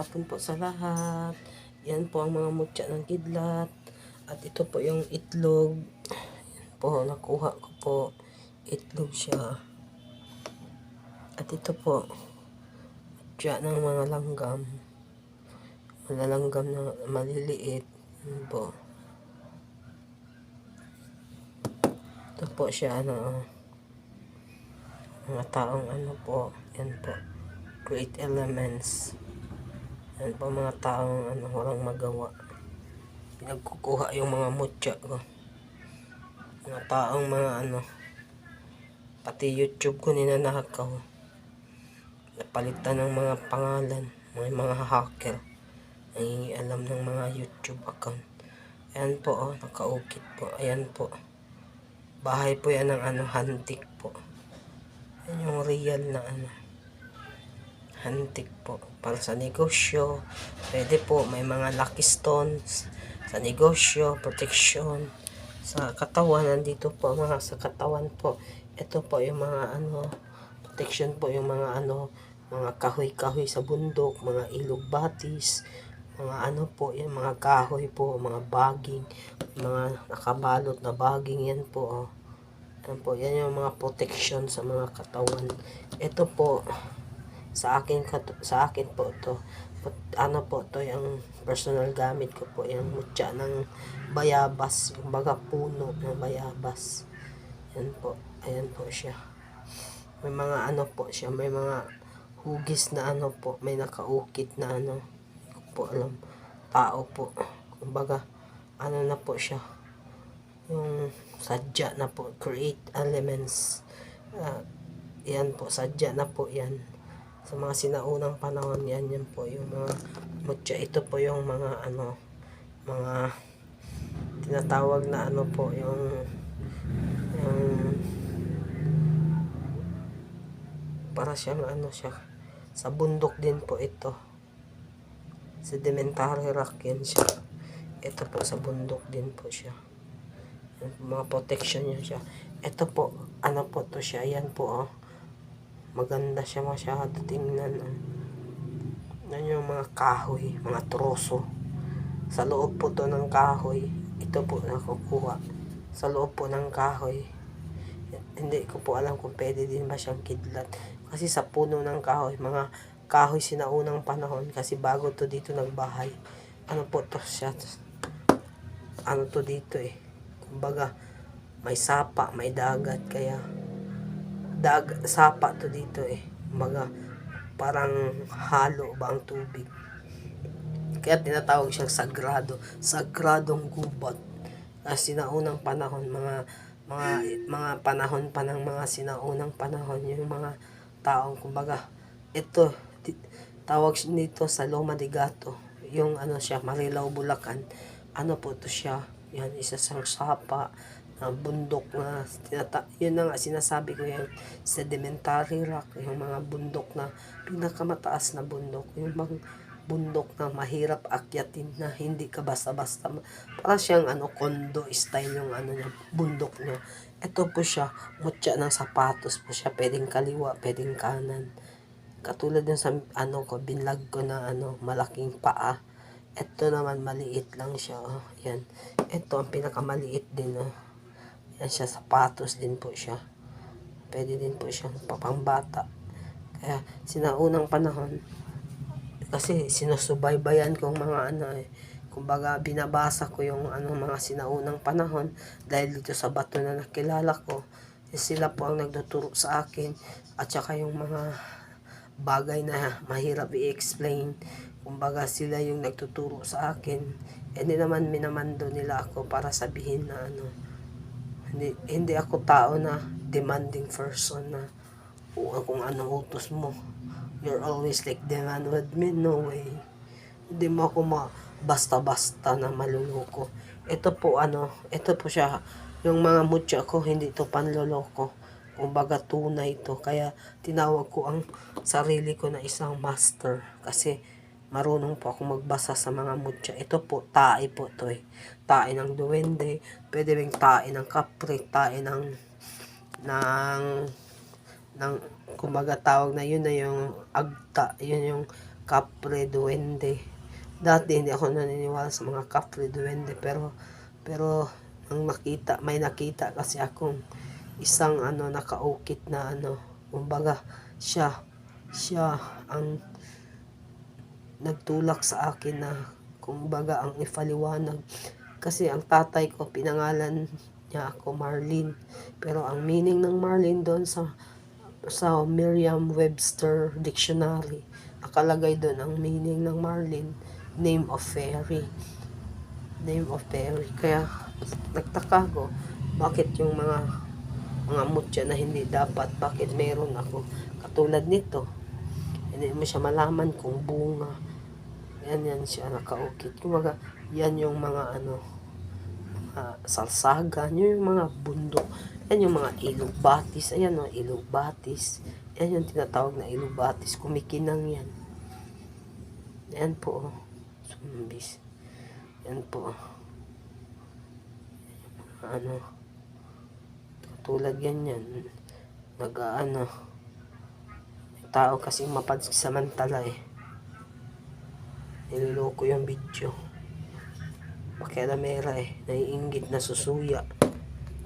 hapon po sa lahat. Yan po ang mga mutya ng kidlat. At ito po yung itlog. Yan po, nakuha ko po. Itlog siya. At ito po, mutya ng mga langgam. Mga langgam na maliliit. Yan po. Ito po siya, ano, mga taong ano po, yan po, great elements. Yan po mga taong ano, walang magawa. Pinagkukuha yung mga mutya ko. Mga taong mga ano, pati YouTube ko ninanakaw. Napalitan ng mga pangalan, mga mga hacker. Nangingialam ng mga YouTube account. Ayan po, oh, nakaukit po. Ayan po. Bahay po yan ng ano, hantik po. Yan yung real na ano. Hantik po. Para sa negosyo. Pwede po. May mga lucky stones. Sa negosyo. Protection. Sa katawan. Nandito po mga sa katawan po. Ito po yung mga ano. Protection po yung mga ano. Mga kahoy-kahoy sa bundok. Mga ilog batis. Mga ano po. Yung mga kahoy po. Mga baging. Mga nakabalot na baging. Yan po. Oh. Yan po, yan yung mga protection sa mga katawan. Ito po, sa akin, sa akin po to ano po to yung personal gamit ko po, yung mutya ng bayabas, yung baga puno ng bayabas. Yan po, ayan po siya. May mga ano po siya, may mga hugis na ano po, may nakaukit na ano, po alam, tao po. Kumbaga, ano na po siya, yung sadya na po, create elements. Ah, yan po, sadya na po yan. Sa mga sinaunang panahon yan, yan po yung mga mutya. Ito po yung mga ano, mga tinatawag na ano po, yung yung para siyang ano siya sa bundok din po ito. Sedimentary rock yan siya. Ito po sa bundok din po siya. Po, mga protection niya siya. Ito po ano po to siya? Yan po oh maganda siya masyado tingnan oh. yan yung mga kahoy mga troso. Sa loob po to ng kahoy ito po nakukuha. Sa loob po ng kahoy hindi ko po alam kung pwede din ba siyang kidlat. Kasi sa puno ng kahoy mga kahoy sinaunang panahon kasi bago to dito nagbahay. Ano po to siya? Ano to dito eh? Kumbaga may sapa may dagat kaya dag sapa to dito eh. Kumbaga parang halo ba ang tubig? Kaya tinatawag siyang sagrado. Sagradong gubat. Kasi sinaunang panahon mga mga mga panahon pa ng mga sinaunang panahon yung mga taong kumbaga ito ti- tawag nito sa Loma de Gato. Yung ano siya Marilao Bulacan. Ano po to siya? Yan isa sa sapa na bundok na tinata yun na nga sinasabi ko yung sedimentary rock yung mga bundok na pinakamataas na bundok yung mga bundok na mahirap akyatin na hindi ka basta-basta para siyang ano kondo style yung ano niya bundok niya ito po siya mutya ng sapatos po siya pwedeng kaliwa pwedeng kanan katulad yung sa ano ko binlag ko na ano malaking paa ito naman maliit lang siya oh. yan ito ang pinakamaliit din oh. Yan siya sapatos din po siya pwede din po siyang papangbata kaya sinaunang panahon kasi sinusubaybayan ko ang mga ano eh. Kumbaga binabasa ko yung ano mga sinaunang panahon dahil dito sa bato na nakilala ko. eh, Sila po ang nagtuturo sa akin at saka yung mga bagay na mahirap i-explain. Kumbaga sila yung nagtuturo sa akin. Eh, Hindi naman minamando nila ako para sabihin na ano. Hindi, hindi ako tao na demanding person na kung ano utos mo. You're always like the man with me. No way. Hindi mo ako ma basta-basta na maluloko. Ito po ano, ito po siya. Yung mga mutya ko, hindi to panloloko. Kumbaga tunay to. Kaya tinawag ko ang sarili ko na isang master. Kasi marunong po ako magbasa sa mga mutya. Ito po, tae po to eh. Tae ng duwende. Pwede rin tae ng kapre. Tae ng ng ng kumbaga tawag na yun na yung agta, yun yung kapre duwende. Dati hindi ako naniniwala sa mga kapre duwende pero pero nang nakita may nakita kasi akong isang ano nakaukit na ano kumbaga siya siya ang nagtulak sa akin na kumbaga ang ifaliwanag kasi ang tatay ko pinangalan niya ako Marlene. Pero ang meaning ng Marlene doon sa sa Merriam-Webster Dictionary nakalagay doon ang meaning ng Marlene name of fairy. Name of fairy. Kaya nagtaka ko bakit yung mga mga mutya na hindi dapat bakit meron ako? Katulad nito hindi mo siya malaman kung bunga yan yan siya nakaukit. Kumbaga yan yung mga ano mga salsagan yun yung mga bundok. Yan yung mga ilog batis. Ayan o ilog yan yung tinatawag na ilog batis. Kumikinang yan. Yan po oh. zumbis yan po. Ano? Tulad yan yan. Nag-ano tao kasi mapansamantala eh niloloko yung video. Pakialamera eh. Naiingit na susuya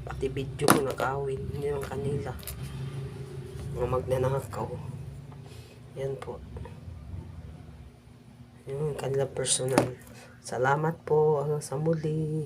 pati video ko nakawin yun yung kanila. Mga magnanakaw. Yan po. Yun kanila personal. Salamat po. Hanggang sa muli